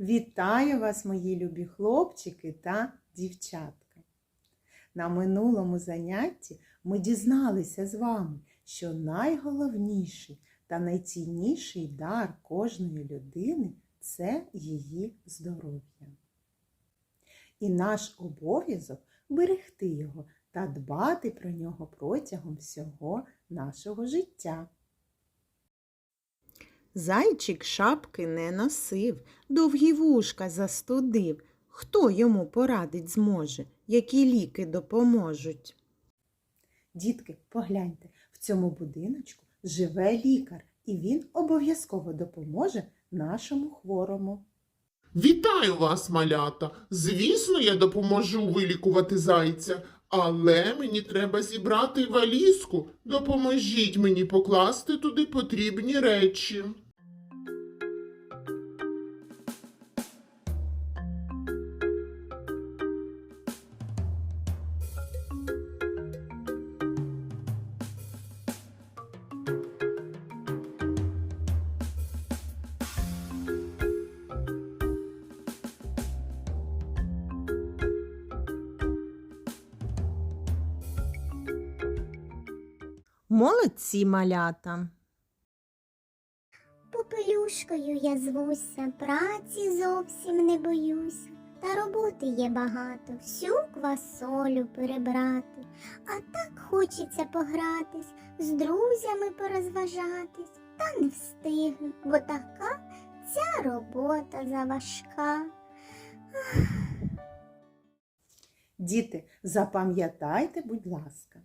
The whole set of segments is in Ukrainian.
Вітаю вас, мої любі хлопчики та дівчатка. На минулому занятті ми дізналися з вами, що найголовніший та найцінніший дар кожної людини це її здоров'я. І наш обов'язок берегти його та дбати про нього протягом всього нашого життя. Зайчик шапки не носив, довгі вушка застудив. Хто йому порадить зможе, які ліки допоможуть? Дітки, погляньте, в цьому будиночку живе лікар, і він обов'язково допоможе нашому хворому. Вітаю вас, малята! Звісно, я допоможу вилікувати зайця, але мені треба зібрати валізку. Допоможіть мені покласти туди потрібні речі. Молодці малята! Попелюшкою я звуся, праці зовсім не боюся. Та роботи є багато, всю квасолю перебрати. А так хочеться погратись, з друзями порозважатись. Та не встигну, бо така ця робота заважка. Діти, запам'ятайте, будь ласка,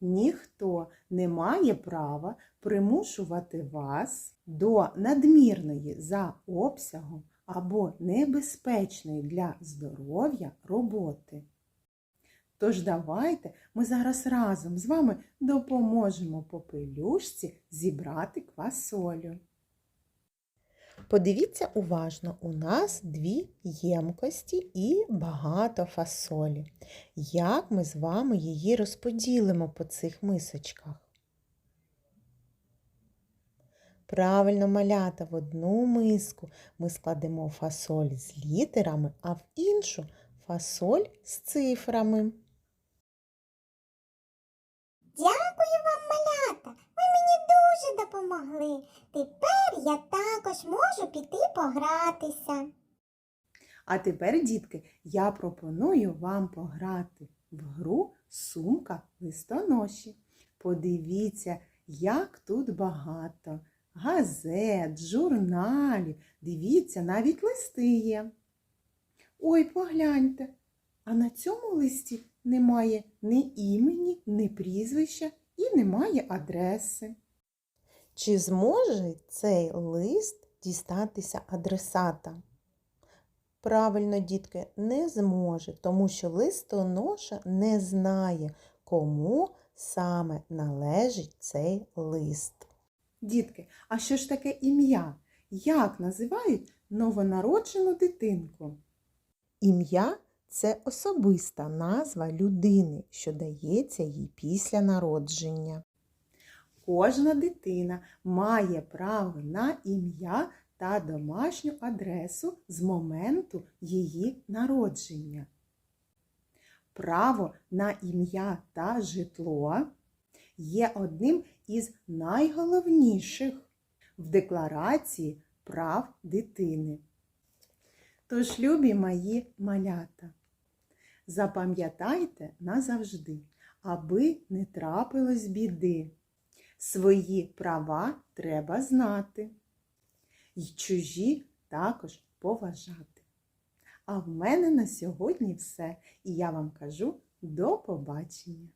ніхто не має права примушувати вас до надмірної за обсягом або небезпечної для здоров'я роботи. Тож давайте ми зараз разом з вами допоможемо попелюшці зібрати квасолю. Подивіться уважно, у нас дві ємкості і багато фасолі. Як ми з вами її розподілимо по цих мисочках? Правильно малята в одну миску ми складемо фасоль з літерами, а в іншу фасоль з цифрами. Дякую вам, малята! Ви мені дуже допомогли. Тепер я також можу піти погратися. А тепер, дітки, я пропоную вам пограти в гру Сумка листоноші. Подивіться, як тут багато газет, журналів. Дивіться, навіть листи є. Ой, погляньте, а на цьому листі немає ні імені, ні прізвища і немає адреси. Чи зможе цей лист дістатися адресата? Правильно, дітки, не зможе, тому що листоноша не знає, кому саме належить цей лист. Дітки, а що ж таке ім'я? Як називають новонароджену дитинку? Ім'я це особиста назва людини, що дається їй після народження. Кожна дитина має право на ім'я та домашню адресу з моменту її народження. Право на ім'я та житло є одним із найголовніших в Декларації прав дитини. Тож, любі мої малята, запам'ятайте назавжди, аби не трапилось біди. Свої права треба знати, й чужі також поважати. А в мене на сьогодні все, і я вам кажу до побачення!